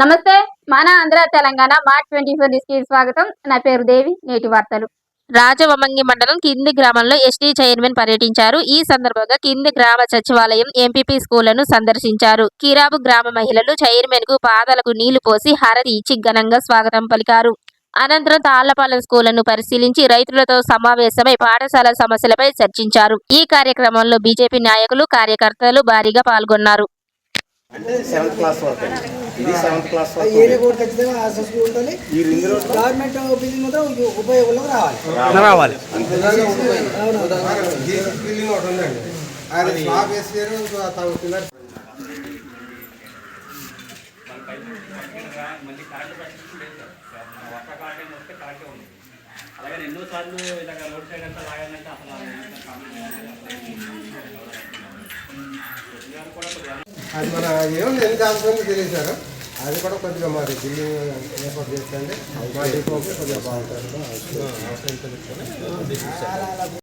నమస్తే మన Andhra Telangana March twenty ఫోర్కి స్వాగతం. నా పేరు దేవి నేటి వార్తలు. రాజవమంగి మండలం కింది గ్రామంలో ఎస్టీ చైర్మన్ పర్యటించారు. ఈ సందర్భంగా కింది గ్రామ సచివాలయం ఎంపీపీ స్కూళ్ళను సందర్శించారు. కిరాబు గ్రామ మహిళలు చైర్మన్కు పాదాలకు నీళ్ళు పోసి హారతి ఇచ్చి ఘనంగా స్వాగతం పలికారు. అనంతరం తాళ్ళపాలెం స్కూళ్ళను పరిశీలించి రైతులతో సమావేశమై పాఠశాల సమస్యలపై చర్చించారు. ఈ కార్యక్రమంలో బీజేపీ నాయకులు కార్యకర్తలు భారీగా పాల్గొన్నారు. ఇది సెవెంత్ క్లాస్ ఆ ఏరియా కూడా ఖచ్చితంగా ఆసక్తి ఉండాలి ఈ రింగ్ రోడ్ గవర్నమెంట్ బిల్డింగ్ మాత్రం ఉపయోగంలోకి రావాలి. రావాలి. బిల్డింగ్ ఒకటి ఉందండి ఆయన స్లాబ్ వేసారు పిల్లలు అలాగే ఎన్నోసార్లు ఇలాగ రోడ్ సైడ్ అంతా లాగాలంటే అసలు అది మన ఏముంది ఎన్ని దానిపైన తెలియజారు అది కూడా కొద్దిగా మరి బిల్డింగ్ ఏర్పాటు మా డిపోకి కొద్దిగా బాగుంటుంది